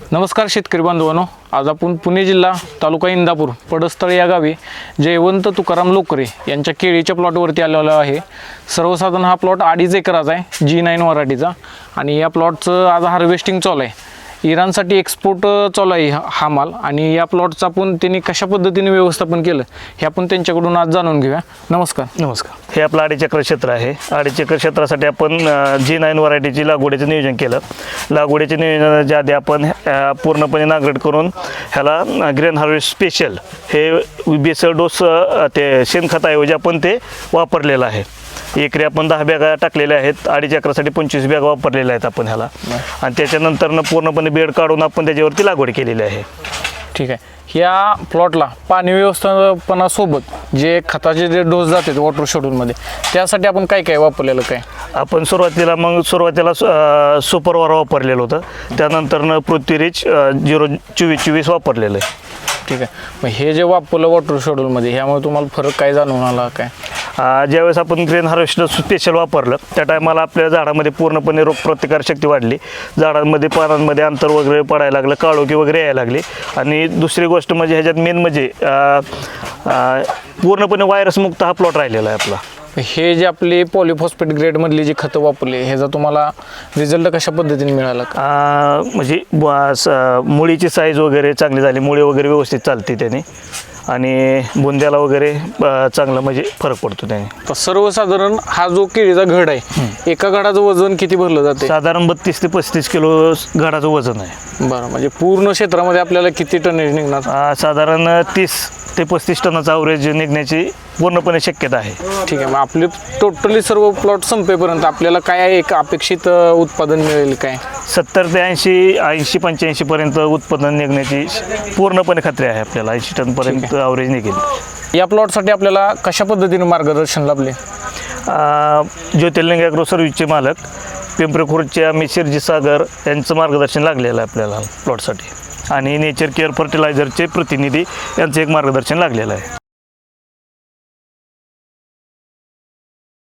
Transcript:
नमस्कार शेतकरी बांधवांनो. आज आपण पुणे जिल्हा तालुका इंदापूर पडस्थळ या गावी जयवंत तुकाराम लोकरे यांच्या केळीच्या प्लॉटवरती आलेलो आहे. सर्वसाधारण हा प्लॉट अडीच एकराचा आहे जी नाईन वराठीचा. आणि या प्लॉटचं आज हार्वेस्टिंग चालू आहे. इराणसाठी एक्सपोर्ट चालू आहे हा- माल. आणि या प्लॉटचं आपण त्यांनी कशा पद्धतीने व्यवस्थापन केलं हे आपण त्यांच्याकडून आज जाणून घेऊया. नमस्कार. नमस्कार. हे आपलं अडीच एकर क्षेत्र आहे. अडीच एकर क्षेत्रासाठी आपण जी नाईन व्हरायटीची लागवडीचं नियोजन केलं. लागवडीच्या नियोजनाच्या आधी आपण पूर्णपणे नांगरट करून ह्याला ग्रेन हार्वेस्ट स्पेशल हे बेसळ डोस ते शेणखताऐवजी आपण ते वापरलेलं आहे. एकरी आपण दहा बॅगा टाकलेल्या आहेत अडीच एकरासाठी पंचवीस बॅगा वापरलेल्या आहेत आपण ह्याला. आणि त्याच्यानंतरनं पूर्णपणे बेड काढून आपण त्याच्यावरती लागवड केलेली आहे. ठीक आहे. या प्लॉटला पाणी व्यवस्थापनासोबत जे खताचे जे डोस जातात वॉटर शेड्यूलमध्ये त्यासाठी आपण काय काय वापरलेलं काय? आपण सुरुवातीला मग सुरुवातीला सुपरवार वापरलेलं होतं. त्यानंतरनं पृथ्वीरीच झिरो चोवीस चोवीस वापरलेलं आहे. ठीक आहे. मग हे जे वापरलं वॉटर शेड्यूलमध्ये ह्यामुळे तुम्हाला फरक काय जाणवून आला काय? ज्यावेळेस आपण ग्रेन हार्वेस्टर स्पेशल वापरलं त्या टायमाला आपल्या झाडामध्ये पूर्णपणे रोगप्रतिकार शक्ती वाढली. झाडांमध्ये पानांमध्ये अंतर वगैरे पडायला लागलं काळोखी वगैरे यायला लागली. आणि दुसरी गोष्ट म्हणजे ह्याच्यात मेन म्हणजे पूर्णपणे व्हायरसमुक्त हा प्लॉट राहिलेला आहे आपला. हे जे आपले पॉलिफॉस्फेट ग्रेडमधली जी खतं वापरली ह्याचा तुम्हाला रिझल्ट कशा पद्धतीने मिळाला? म्हणजे मुळीची साईज वगैरे चांगली झाली मुळी वगैरे व्यवस्थित चालते त्याने. आणि बुंद्याला वगैरे चांगलं म्हणजे फरक पडतो त्याने. तर सर्वसाधारण हा जो केळीचा घड आहे एका घडाचं वजन किती भरलं जाते? साधारण बत्तीस ते पस्तीस किलो घडाचं वजन आहे. बरं म्हणजे पूर्ण क्षेत्रामध्ये आपल्याला किती टनेज निघणार? साधारण तीस ते पस्तीस टनाचा अवरेज निघण्याची पूर्णपणे शक्यता आहे. ठीक आहे मग आपले टोटली सर्व प्लॉट संपेपर्यंत आपल्याला काय एक अपेक्षित अ, उत्पादन मिळेल काय? सत्तर ते ऐंशी ऐंशी पंच्याऐंशी पर्यंत उत्पादन निघण्याची पूर्णपणे खात्री आहे आपल्याला. ऐंशी टनपर्यंत अवरेज निघेल. या प्लॉटसाठी आपल्याला कशा पद्धतीने मार्गदर्शन लाभले? ज्योतिर्लिंग ॲग्रो सर्व्हिसचे मालक पिंपरी खुर्दचे आम्ही शिरजी सागर यांचं मार्गदर्शन लागलेलं आहे आपल्याला प्लॉटसाठी आणि नेचर केअर फर्टिलायझरचे प्रतिनिधी यांचं एक मार्गदर्शन लागलेलं आहे.